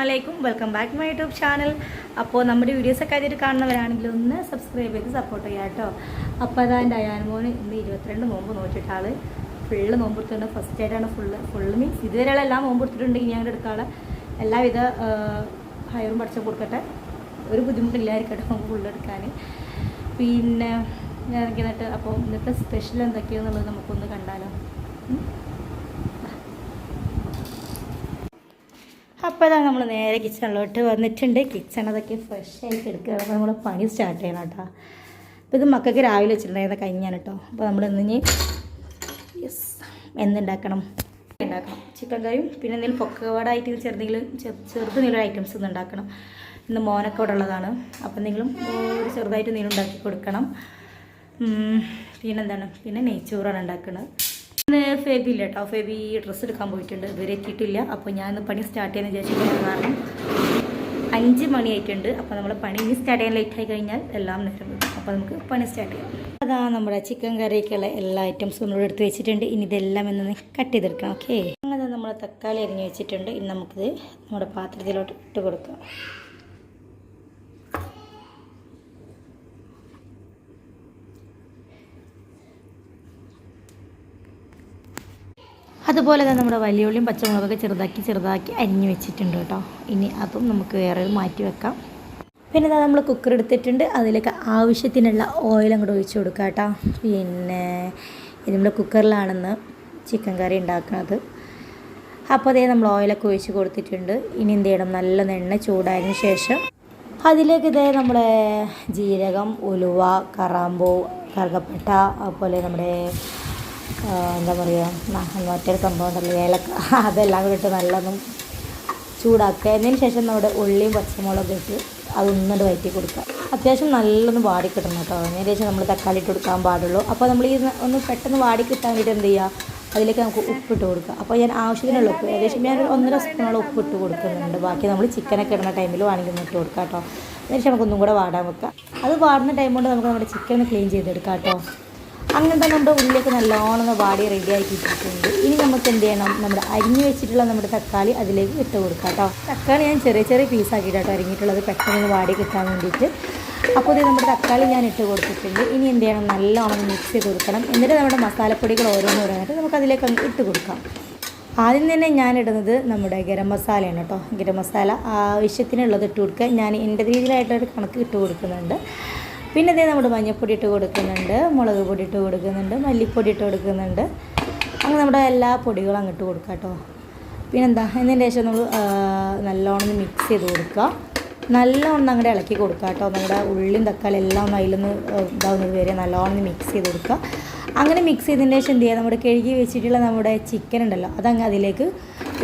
അലൈക്കും welcome back my YouTube channel അപ്പോൾ നമ്മുടെ വീഡിയോസൊക്കെ ആയിട്ട് കാണുന്നവരാണെങ്കിൽ ഒന്ന് സബ്സ്ക്രൈബ് ചെയ്ത് സപ്പോർട്ട് ചെയ്യാം കേട്ടോ. അപ്പോൾ അതാ എന്റെ അയാൻമോന് ഇന്ന് ഇരുപത്തിരണ്ട് നോമ്പ് നോക്കിയിട്ട് ഫുള്ള് നോമ്പ് എടുത്തിട്ടുണ്ട്. ഫസ്റ്റ് ആയിട്ടാണ് ഫുള്ള് ഫുള്ള് മീൻസ് ഇതുവരെയുള്ള എല്ലാം നോമ്പ് എടുത്തിട്ടുണ്ടെങ്കിൽ ഞാൻ എടുക്കാനുള്ള എല്ലാവിധ ഹയറും പഠിച്ചു കൊടുക്കട്ടെ. ഒരു ബുദ്ധിമുട്ടില്ലായിരിക്കട്ടെ നോമ്പ് ഫുള്ള് എടുക്കാൻ പിന്നെ ഞാൻ എന്നിട്ട്? അപ്പോൾ ഇന്നത്തെ സ്പെഷ്യൽ എന്തൊക്കെയാണെന്നുള്ളത് നമുക്കൊന്ന് കണ്ടാലോ? അപ്പോൾ ഇതാണ് നമ്മൾ നേരെ കിച്ചണിലോട്ട് വന്നിട്ടുണ്ട്. കിച്ചൺ അതൊക്കെ ഫ്രഷ് ആയിട്ട് എടുക്കുക. അപ്പോൾ നമ്മൾ പണി സ്റ്റാർട്ട് ചെയ്യണം കേട്ടോ. അപ്പോൾ ഇത് മക്കൾക്ക് രാവിലെ വെച്ചിട്ടുണ്ടായിരുന്ന കഴിഞ്ഞാൽ കേട്ടോ. അപ്പോൾ നമ്മൾ ഇന്ന് യെസ് എന്തുണ്ടാക്കണം? ഉണ്ടാക്കണം. ചിക്കൻ കറിയും പിന്നെ എന്തെങ്കിലും പൊക്കവാടായിട്ട് ചെറുതെങ്കിലും ചെറുത് നീളം ഐറ്റംസ് ഒന്നും ഉണ്ടാക്കണം. ഇന്ന് മോനൊക്കെ ഇവിടെ ഉള്ളതാണ്. അപ്പോൾ എന്തെങ്കിലും ഒരു ചെറുതായിട്ട് നീളം ഉണ്ടാക്കി കൊടുക്കണം. പിന്നെന്താണ്? പിന്നെ നെയ്ച്ചോറാണ് ഉണ്ടാക്കുന്നത് ഫെബി ഇല്ല കേട്ടോ ഫേബി ഡ്രസ്സ് എടുക്കാൻ പോയിട്ടുണ്ട്. ഇതുവരെ എത്തിയിട്ടില്ല. അപ്പോൾ ഞാൻ പണി സ്റ്റാർട്ട് ചെയ്യാൻ വിചാരിച്ചിട്ടുണ്ട് കാരണം അഞ്ച് മണിയായിട്ടുണ്ട് അപ്പോൾ നമ്മൾ പണി ഇനി സ്റ്റാർട്ട് ചെയ്യാൻ ലേറ്റ് ആയി കഴിഞ്ഞാൽ എല്ലാം നേരം അപ്പോൾ നമുക്ക് പണി സ്റ്റാർട്ട് ചെയ്യാം. അതാ നമ്മുടെ ചിക്കൻ കറിയൊക്കെയുള്ള എല്ലാ ഐറ്റംസും നമ്മൾ എടുത്ത് വെച്ചിട്ടുണ്ട്. ഇനി ഇതെല്ലാം എന്നൊന്ന് കട്ട് ചെയ്തെടുക്കാം. ഓക്കെ അങ്ങനെ നമ്മൾ തക്കാളി അരിഞ്ഞ് വെച്ചിട്ടുണ്ട്. ഇനി നമുക്കിത് നമ്മുടെ പാത്രത്തിലോട്ട് ഇട്ട് കൊടുക്കാം. അതുപോലെ തന്നെ നമ്മുടെ വലിയുള്ളിയും പച്ചമുളകൊക്കെ ചെറുതാക്കി ചെറുതാക്കി അരിഞ്ഞ് വെച്ചിട്ടുണ്ട് കേട്ടോ. ഇനി അതും നമുക്ക് വേറെ മാറ്റി വെക്കാം. പിന്നെ നമ്മൾ കുക്കർ എടുത്തിട്ടുണ്ട്. അതിലേക്ക് ആവശ്യത്തിനുള്ള ഓയിൽ അങ്ങോട്ട് ഒഴിച്ചു കൊടുക്കുക കേട്ടോ. പിന്നെ ഇത് നമ്മുടെ കുക്കറിലാണെന്ന് ചിക്കൻ കറി ഉണ്ടാക്കുന്നത്. അപ്പോൾ അതേ നമ്മൾ ഓയിലൊക്കെ ഒഴിച്ച് കൊടുത്തിട്ടുണ്ട്. ഇനി എന്ത് ചെയ്യണം? നല്ല എണ്ണ ചൂടായതിനു ശേഷം അതിലേക്ക് ഇതേ നമ്മുടെ ജീരകം ഉലുവ കറാമ്പൂ കറുകപ്പട്ട അതുപോലെ നമ്മുടെ എന്താ പറയുക മറ്റൊരു സംഭവം ഉണ്ടല്ലോ ഏലക്ക. അതെല്ലാം കൂടി ഇട്ട് നല്ലതും ചൂടാക്കുക. അതിന് ശേഷം നമ്മുടെ ഉള്ളിയും പച്ചമുളകും ഇട്ട് അതൊന്നിട്ട് വയറ്റി കൊടുക്കുക. അത്യാവശ്യം നല്ലൊന്ന് വാടി കിട്ടണം കേട്ടോ. അതിന് ശേഷം നമ്മൾ തക്കാളി ഇട്ട് കൊടുക്കാൻ പാടുള്ളൂ. അപ്പോൾ നമ്മൾ ഈ ഒന്ന് പെട്ടെന്ന് വാടി കിട്ടാൻ വേണ്ടിയിട്ട് എന്ത് ചെയ്യുക? അതിലേക്ക് നമുക്ക് ഉപ്പിട്ട് കൊടുക്കുക. അപ്പോൾ ഞാൻ ആവശ്യത്തിനുള്ള ഉപ്പ് ഏകദേശം ഞാൻ ഒന്നര സ്പൂണോളം ഉപ്പ് ഇട്ട് കൊടുക്കുന്നുണ്ട്. ബാക്കി നമ്മൾ ചിക്കനൊക്കെ ഇടുന്ന ടൈമിൽ വേണമെങ്കിൽ ഇട്ട് കൊടുക്കാം കേട്ടോ. അതിന് ശേഷം നമുക്കൊന്നും കൂടെ വാടാൻ വെക്കാം. അത് വാടുന്ന ടൈം കൊണ്ട് നമുക്ക് നമ്മുടെ ചിക്കൻ ക്ലീൻ ചെയ്തെടുക്കാം കേട്ടോ. അങ്ങനെ തന്നെ നമ്മുടെ ഉള്ളിലേക്ക് നല്ലോണം വാടി റെഡി ആക്കി ഇട്ടിട്ടുണ്ട് ഇനി നമുക്ക് എന്ത് ചെയ്യണം? നമ്മുടെ അരിഞ്ഞു വെച്ചിട്ടുള്ള നമ്മുടെ തക്കാളി അതിലേക്ക് ഇട്ട് കൊടുക്കാം കേട്ടോ. തക്കാളി ഞാൻ ചെറിയ ചെറിയ പീസ് പീസാക്കിയിട്ടോ അരിഞ്ഞിട്ടുള്ളത്. പെട്ടെന്ന് വാടി കിട്ടാൻ വേണ്ടിയിട്ട്. അപ്പോൾ ഇത് നമ്മുടെ തക്കാളി ഞാൻ ഇട്ട് കൊടുത്തിട്ടുണ്ട്. ഇനി എന്ത് ചെയ്യണം? നല്ലോണം മിക്സ് ചെയ്ത് കൊടുക്കണം. എന്നിട്ട് നമ്മുടെ മസാലപ്പൊടികൾ ഓരോന്ന് പറയാനായിട്ട് നമുക്ക് അതിലേക്ക് അങ്ങ് ഇട്ട് കൊടുക്കാം. ആദ്യം തന്നെ ഞാൻ ഇടുന്നത് നമ്മുടെ ഗരം മസാലയാണ് കേട്ടോ. ഗരം മസാല ആവശ്യത്തിനുള്ളത് ഇട്ട് കൊടുക്കുക. ഞാൻ എന്റെ രീതിയിലായിട്ടൊരു കണക്ക് ഇട്ട് കൊടുക്കുന്നുണ്ട്. പിന്നെ ഇതേ നമ്മുടെ മഞ്ഞൾപ്പൊടി ഇട്ട് കൊടുക്കുന്നുണ്ട് മുളക് പൊടി ഇട്ട് കൊടുക്കുന്നുണ്ട് മല്ലിപ്പൊടി ഇട്ട് കൊടുക്കുന്നുണ്ട്. അങ്ങനെ നമ്മുടെ എല്ലാ പൊടികളും അങ്ങോട്ട് കൊടുക്കുക കേട്ടോ. പിന്നെന്താ ഇതിന്റെ ശേഷം നമ്മൾ നല്ലോണം മിക്സ് ചെയ്ത് കൊടുക്കുക. നല്ലോണം അങ്ങോട്ട് ഇളക്കി കൊടുക്കുക കേട്ടോ. നമ്മുടെ ഉള്ളിയും തക്കാളി എല്ലാം ഒന്ന് അതിലൊന്ന് ഇതാവുന്നത് വരെ നല്ലോണം മിക്സ് ചെയ്ത് കൊടുക്കുക. അങ്ങനെ മിക്സ് ചെയ്തതിന് ശേഷം എന്ത് ചെയ്യുക നമ്മുടെ കഴുകി വെച്ചിട്ടുള്ള നമ്മുടെ ചിക്കൻ ഉണ്ടല്ലോ അതങ്ങ് അതിലേക്ക്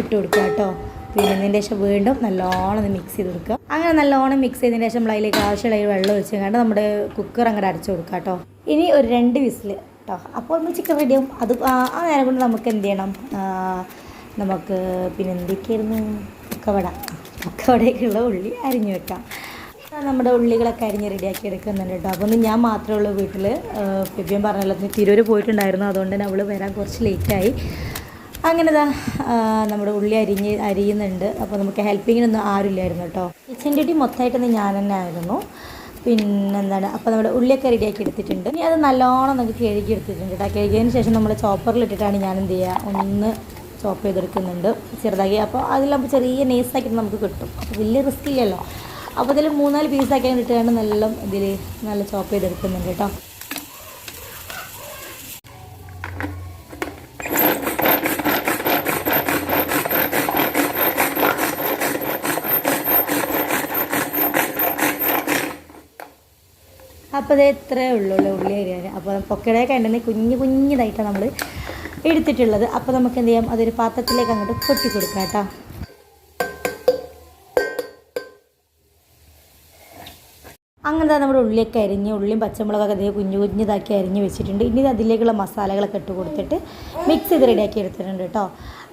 ഇട്ട് കൊടുക്കുക കേട്ടോ. പിന്നെ ഇതിന്റെ ശേഷം വീണ്ടും നല്ലോണം മിക്സ് ചെയ്ത് കൊടുക്കുക. അങ്ങനെ നല്ലോണം മിക്സ് ചെയ്തതിന് ശേഷം നമ്മൾ അതിലേക്ക് ആവശ്യമുള്ള വെള്ളം ഒഴിച്ച് കണ്ട് നമ്മുടെ കുക്കർ അങ്ങനെ അടച്ചു കൊടുക്കുക കേട്ടോ. ഇനി ഒരു രണ്ട് വിസിൽ കേട്ടോ. അപ്പോൾ നമ്മൾ ചിക്കൻ റെഡിയാവും അത് ആ നേരം കൊണ്ട് നമുക്ക് എന്ത് ചെയ്യണം? നമുക്ക് പിന്നെ എന്തൊക്കെയായിരുന്നു? പൊക്കവട പൊക്കവടയ്ക്കുള്ള ഉള്ളി അരിഞ്ഞു വെക്കാം. നമ്മുടെ ഉള്ളികളൊക്കെ അരിഞ്ഞ് റെഡിയാക്കി എടുക്കുന്നുണ്ട് കേട്ടോ. അപ്പോൾ ഒന്ന് ഞാൻ മാത്രമേ ഉള്ളൂ വീട്ടിൽ ഫിബിയം പറഞ്ഞല്ലോ തിരൂർ പോയിട്ടുണ്ടായിരുന്നു. അതുകൊണ്ട് തന്നെ അവൾ വരാൻ കുറച്ച് ലേറ്റായി അങ്ങനെ ഇതാ നമ്മുടെ ഉള്ളി അരിഞ്ഞ് അരിയുന്നുണ്ട്. അപ്പോൾ നമുക്ക് ഹെൽപ്പിങ്ങിനൊന്നും ആരുമില്ലായിരുന്നു കേട്ടോ. കിച്ചൻ ഡ്യൂട്ടി മൊത്തമായിട്ടൊന്ന് ഞാൻ തന്നെ ആയിരുന്നു പിന്നെന്താണ് അപ്പോൾ നമ്മുടെ ഉള്ളിയൊക്കെ റെഡിയാക്കി എടുത്തിട്ടുണ്ട്. ഇനി അത് നല്ലോണം നമുക്ക് കഴുകി എടുത്തിട്ടുണ്ട് കേട്ടോ. കഴുകിയതിന് ശേഷം നമ്മൾ ചോപ്പറിലിട്ടിട്ടാണ് ഞാൻ എന്ത് ചെയ്യുക ഒന്ന് ചോപ്പ് ചെയ്തെടുക്കുന്നുണ്ട് ചെറുതാക്കി. അപ്പോൾ അതിലാകുമ്പോൾ ചെറിയ നൈസാക്കിയിട്ട് നമുക്ക് കിട്ടും. അപ്പോൾ വലിയ റിസ്ക് ഇല്ലല്ലോ. അപ്പോൾ ഇതിൽ മൂന്നാൽ പീസാക്കി ഇട്ടുകൊണ്ട് നല്ല ഇതിൽ നല്ല ചോപ്പ് ചെയ്തെടുക്കുന്നുണ്ട് കേട്ടോ. അപ്പോൾ ഇത് ഇത്രയേ ഉള്ളൂ ഉള്ളി അരിയാൻ. അപ്പോൾ പൊക്കടയൊക്കെ ഉണ്ടെങ്കിൽ കുഞ്ഞു കുഞ്ഞിതായിട്ടാണ് നമ്മൾ എടുത്തിട്ടുള്ളത്. അപ്പോൾ നമുക്ക് എന്ത് ചെയ്യാം? അതൊരു പാത്രത്തിലേക്ക് അങ്ങോട്ട് കൊട്ടി കൊടുക്കാം കേട്ടോ. അങ്ങനെ നമ്മുടെ ഉള്ളിയൊക്കെ അരിഞ്ഞ് ഉള്ളിയും പച്ചമുളകൊക്കെ അതേ കുഞ്ഞു കുഞ്ഞിതാക്കി അരിഞ്ഞ് വെച്ചിട്ടുണ്ട്. ഇനി അതിലേക്കുള്ള മസാലകളൊക്കെ ഇട്ട് കൊടുത്തിട്ട് മിക്സ് ചെയ്ത് റെഡിയാക്കി എടുത്തിട്ടുണ്ട് കേട്ടോ.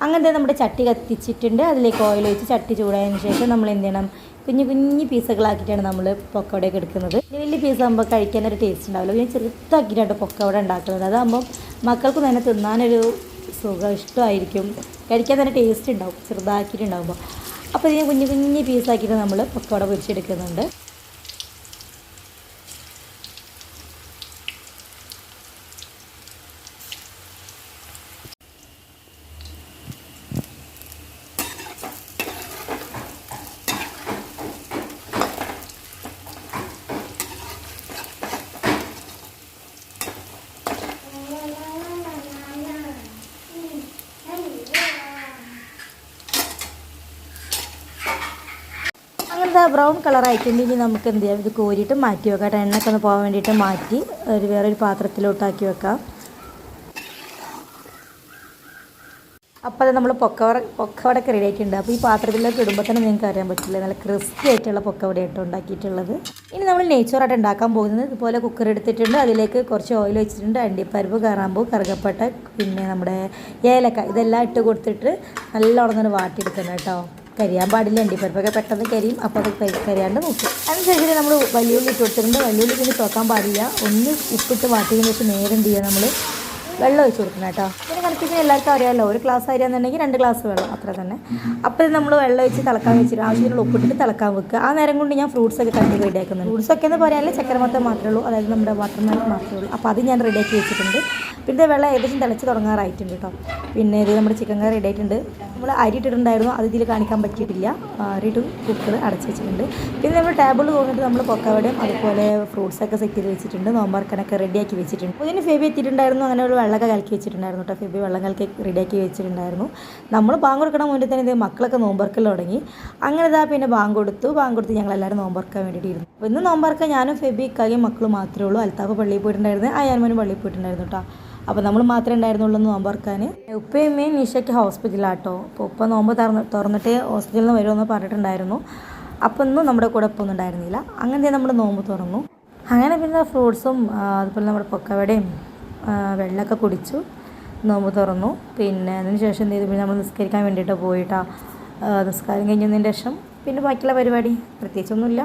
അങ്ങനത്തെ നമ്മുടെ ചട്ടി കത്തിച്ചിട്ടുണ്ട്. അതിലേക്ക് ഓയിൽ ഒഴിച്ച് ചട്ടി ചൂടായതിനു ശേഷം നമ്മൾ എന്ത് ചെയ്യണം? കുഞ്ഞു കുഞ്ഞു പീസുകളാക്കിയിട്ടാണ് നമ്മൾ പൊക്കവടയൊക്കെ എടുക്കുന്നത്. വലിയ പീസ് ആകുമ്പോൾ കഴിക്കാൻ ഒരു ടേസ്റ്റ് ഉണ്ടാവില്ല. പിന്നെ ചെറുതാക്കിയിട്ടാണ് പൊക്കവട ഉണ്ടാക്കുന്നത്. അതാകുമ്പോൾ മക്കൾക്ക് തന്നെ തിന്നാനൊരു സുഖം ഇഷ്ടമായിരിക്കും. കഴിക്കാൻ തന്നെ ടേസ്റ്റ് ഉണ്ടാവും. ചെറുതാക്കിയിട്ടുണ്ടാകുമ്പോൾ അപ്പോൾ ഇതിനെ കുഞ്ഞു കുഞ്ഞു പീസാക്കിയിട്ട് നമ്മൾ പൊക്കവട പൊരിച്ചെടുക്കുന്നുണ്ട്. ബ്രൗൺ കളർ ആയിട്ടുണ്ട് ഇനി നമുക്ക് എന്ത് ചെയ്യാം? ഇത് കോരിയിട്ട് മാറ്റി വെക്കാം കേട്ടോ. എണ്ണയൊക്കെ ഒന്ന് പോകാൻ വേണ്ടിയിട്ട് മാറ്റി ഒരു വേറൊരു പാത്രത്തിലോട്ടാക്കി വെക്കാം. അപ്പോൾ അത് നമ്മൾ പൊക്കവട പൊക്കവടയൊക്കെ റെഡി ആയിട്ടുണ്ട്. അപ്പോൾ ഈ പാത്രത്തിലേക്ക് ഇടുമ്പോൾ തന്നെ നിങ്ങൾക്ക് അറിയാൻ പറ്റില്ല? നല്ല ക്രിസ്പി ആയിട്ടുള്ള പൊക്കവടയായിട്ട് ഉണ്ടാക്കിയിട്ടുള്ളത്. ഇനി നമ്മൾ നെയ്ച്ചോറായിട്ട് ഉണ്ടാക്കാൻ പോകുന്നത് ഇതുപോലെ കുക്കർ എടുത്തിട്ടുണ്ട്. അതിലേക്ക് കുറച്ച് ഓയിൽ വെച്ചിട്ടുണ്ട്. അണ്ടിപ്പരിപ്പ് കറാമ്പൂ കറുകപ്പട്ട പിന്നെ നമ്മുടെ ഏലക്ക ഇതെല്ലാം ഇട്ട് കൊടുത്തിട്ട് നല്ലോണം തന്നെ വാട്ടിയെടുക്കണം കേട്ടോ. കരിയാൻ പാടില്ല അണ്ടിപ്പരിപ്പൊക്കെ പെട്ടെന്ന് കരിയും അപ്പോൾ അത് കരി- കരിയാണ്ട് നോക്കും. അതിനുശേഷം നമ്മൾ വലിയുള്ളി ഇട്ട് കൊടുത്തിട്ടുണ്ട്. വലിയുള്ളി പിന്നെ തുറക്കാൻ പാടില്ല. ഒന്ന് ഉപ്പിട്ട് വാട്ടിയതിന് ശേഷം നേരെ എന്ത് ചെയ്യുക നമ്മൾ വെള്ളം ഒഴിച്ച് കൊടുക്കണം കേട്ടോ. പിന്നെ കണക്കിന് എല്ലാവർക്കും അറിയാമല്ലോ ഒരു ഗ്ലാസ് അരിയാന്നുണ്ടെങ്കിൽ രണ്ട് ഗ്ലാസ് വെള്ളം അത്ര തന്നെ. അപ്പോൾ നമ്മൾ വെള്ളം ഒഴിച്ച് തിളക്കാൻ വെച്ചിട്ട് ആവശ്യത്തിനുള്ള ഉപ്പിട്ടിട്ട് തിളക്കാൻ വെക്കുക. ആ നേരം കൊണ്ട് ഞാൻ ഫ്രൂട്ട്സ് ഒക്കെ കണ്ടി റെഡിയാക്കുന്നുണ്ട് ഫ്രൂട്ട്സ് ഒക്കെ എന്ന് പറയാനുള്ള ചക്കര മൊത്തം മാത്രമേ ഉള്ളൂ. അതായത് നമ്മുടെ വാട്ടർമെലൺ മാത്രമേ ഉള്ളൂ. അപ്പോൾ അത് ഞാൻ റെഡിയാക്കി വെച്ചിട്ടുണ്ട്. പിന്നെ വെള്ളം ഏകദേശം തിളച്ച് തുടങ്ങാറായിട്ടുണ്ട് കേട്ടോ. പിന്നെ ഇത് നമ്മുടെ ചിക്കൻ കറി റെഡി ആയിട്ടുണ്ട്. നമ്മൾ അരി ഇട്ടിട്ടുണ്ടായിരുന്നു. അത് ഇതിൽ കാണിക്കാൻ പറ്റിയിട്ടില്ല. അരിയിട്ട് കുക്കർ അടച്ച് വെച്ചിട്ടുണ്ട്. പിന്നെ നമ്മൾ ടേബിൾ കൊണ്ടിട്ട് നമ്മൾ പൊക്കവടയും അതുപോലെ ഫ്രൂട്ട്സ് ഒക്കെ സെറ്റ് ചെയ്ത് വെച്ചിട്ടുണ്ട്. നോമ്പറക്കനൊക്കെ റെഡിയാക്കി വെച്ചിട്ടുണ്ട്. അതിന് ഇതിന് ഫെബി എത്തിയിട്ടുണ്ടായിരുന്നു. അങ്ങനെ ഒരു വെള്ളമൊക്കെ കലക്കി വെച്ചിട്ടുണ്ടായിരുന്നു കേട്ടോ. ഫെബി വെള്ളം കലക്കി റെഡിയാക്കി വെച്ചിട്ടുണ്ടായിരുന്നു. നമ്മൾ ബാങ്ക് കൊടുക്കണ മുന്നേ തന്നെ ഇത് മക്കളൊക്കെ നോമ്പറക്കൽ തുടങ്ങി. അങ്ങനെ ഇതാ പിന്നെ ബാങ്ക് കൊടുത്തു. ബാങ്ക് കൊടുത്ത് ഞങ്ങളെല്ലാവരും നോമ്പറക്കാൻ വേണ്ടിയിട്ടിരുന്നു അപ്പോൾ ഇന്ന് നോമ്പറക്കാൻ ഞാനും ഫെബി ഇക്കായും മക്കളും മാത്രമേ ഉള്ളൂ. അൽത്താഫ് പള്ളിയിൽ പോയിട്ടുണ്ടായിരുന്നു. ഞാനും പള്ളിയിൽ പോയിട്ടുണ്ടായിരുന്നു കേട്ടോ. അപ്പോൾ നമ്മൾ മാത്രമേ ഉണ്ടായിരുന്നുള്ളൂ നോമ്പറക്കാൻ. ഉപ്പയും ഉമ്മയും നിഷയ്ക്ക് ഹോസ്പിറ്റലാട്ടോ അപ്പോൾ ഉപ്പ നോമ്പ് തുറന്ന് തുറന്നിട്ട് ഹോസ്പിറ്റലിൽ നിന്ന് വരുമെന്ന് പറഞ്ഞിട്ടുണ്ടായിരുന്നു. അപ്പോൾ ഒന്നും നമ്മുടെ കൂടെ ഒപ്പം ഒന്നും ഉണ്ടായിരുന്നില്ല. അങ്ങനെ നമ്മൾ നോമ്പ് തുറന്നു. അങ്ങനെ പിന്നെ ഫ്രൂട്ട്സും അതുപോലെ നമ്മുടെ പൊക്കവടയും വെള്ളമൊക്കെ കുടിച്ചു. നോമ്പ് തുറന്നു. പിന്നെ അതിന് ശേഷം എന്ത് ചെയ്തു? പിന്നെ നമ്മൾ നിസ്കരിക്കാൻ വേണ്ടിയിട്ട് പോയിട്ടാ നിസ്കാരം കഴിഞ്ഞതിന് ശേഷം പിന്നെ ബാക്കിയുള്ള പരിപാടി. പ്രത്യേകിച്ചൊന്നുമില്ല.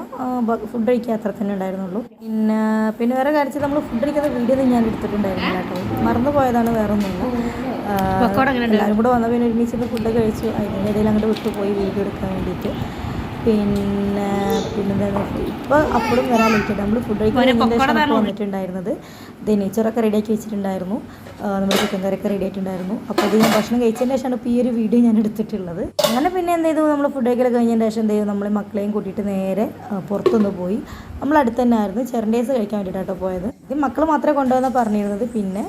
ഫുഡ് കഴിക്കുക അത്ര തന്നെ ഉണ്ടായിരുന്നുള്ളൂ. പിന്നെ പിന്നെ വേറെ കാര്യത്തിൽ നമ്മൾ ഫുഡ് കഴിക്കുന്ന വീഡിയോ ഒന്നും ഞാൻ എടുത്തിട്ടുണ്ടായിരുന്നില്ല കേട്ടോ. മറന്നു പോയതാണ് വേറെ ഒന്നുമില്ല എല്ലാവരും കൂടെ വന്ന പിന്നെ ഒരുമിച്ച് ഫുഡ് കഴിച്ചു. അതിന്റെ ഇടയിൽ അങ്ങോട്ട് വിട്ടുപോയി വീഡിയോ എടുക്കാൻ വേണ്ടിയിട്ട്. പിന്നെ പിന്നെന്താ? ഇപ്പോൾ അപ്പോഴും വരാൻ ലേറ്റ് നമ്മൾ ഫുഡ് കഴിക്കാൻ വന്നിട്ടുണ്ടായിരുന്നത്. ഇത് നെയ്ച്ചോറൊക്കെ റെഡിയാക്കി വെച്ചിട്ടുണ്ടായിരുന്നു. നമ്മുടെ ചിക്കൻ കറിയൊക്കെ റെഡി ആയിട്ടുണ്ടായിരുന്നു. അപ്പോൾ അത് ഞാൻ ഭക്ഷണം കഴിച്ചതിന് ശേഷമാണ് ഇപ്പോൾ ഈ ഒരു വീഡിയോ ഞാൻ എടുത്തിട്ടുള്ളത്. അങ്ങനെ പിന്നെ എന്ത് ചെയ്തു? നമ്മൾ ഫുഡ് കഴിക്കലൊക്കെ കഴിഞ്ഞതിന് ശേഷം എന്ത് ചെയ്തു? നമ്മൾ മക്കളെയും കൂട്ടിയിട്ട് നേരെ പുറത്തുനിന്ന് പുറത്തൊന്ന് പോയി. നമ്മൾ അടുത്ത് തന്നെ ആയിരുന്നു. ചെറൻഡേസ് കഴിക്കാൻ വേണ്ടിയിട്ടാട്ടോ പോയത്. ഇത് മക്കൾ മാത്രമേ കൊണ്ടുവന്ന പറഞ്ഞിരുന്നത്. പിന്നെ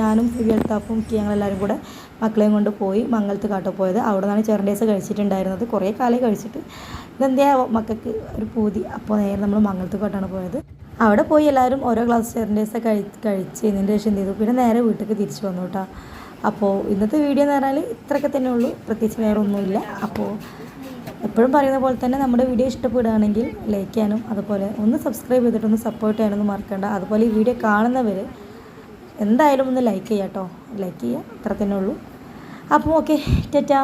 ഞാനും ഫിബി അൽത്താഫും ഞങ്ങളെല്ലാവരും കൂടെ മക്കളെയും കൊണ്ട് പോയി മംഗലത്ത് കാട്ടോ പോയത്. അവിടെ നിന്നാണ് ചെറൻഡേസ് കഴിച്ചിട്ടുണ്ടായിരുന്നത്. കുറേ കാലം കഴിച്ചിട്ട് ഇതെന്താ മക്കൾക്ക് ഒരു പൂതി? അപ്പോൾ നേരെ നമ്മൾ മംഗലത്ത് കാട്ടാണ് പോയത്. അവിടെ പോയി എല്ലാവരും ഓരോ ക്ലാസ് ചെറണ്ടേസ് കഴി കഴിച്ച് ഇതിന്റെ ശേഷം എന്ത് ചെയ്തു? പിന്നെ നേരെ വീട്ടിലേക്ക് തിരിച്ചു വന്നു കേട്ടോ. അപ്പോൾ ഇന്നത്തെ വീഡിയോ എന്ന് പറഞ്ഞാൽ ഇത്രയൊക്കെ തന്നെ ഉള്ളൂ. പ്രത്യേകിച്ച് വേറെ ഒന്നുമില്ല അപ്പോൾ എപ്പോഴും പറയുന്ന പോലെ തന്നെ നമ്മുടെ വീഡിയോ ഇഷ്ടപ്പെടുകയാണെങ്കിൽ ലൈക്ക് ചെയ്യാനും അതുപോലെ ഒന്ന് സബ്സ്ക്രൈബ് ചെയ്തിട്ടൊന്ന് സപ്പോർട്ട് ചെയ്യാനൊന്നും മറക്കണ്ട. അതുപോലെ ഈ വീഡിയോ കാണുന്നവർ എന്തായാലും ഒന്ന് ലൈക്ക് ചെയ്യാം കേട്ടോ. ലൈക്ക് ചെയ്യുക ഇത്ര തന്നെ ഉള്ളൂ. അപ്പോൾ ഓക്കെ ടാറ്റാ.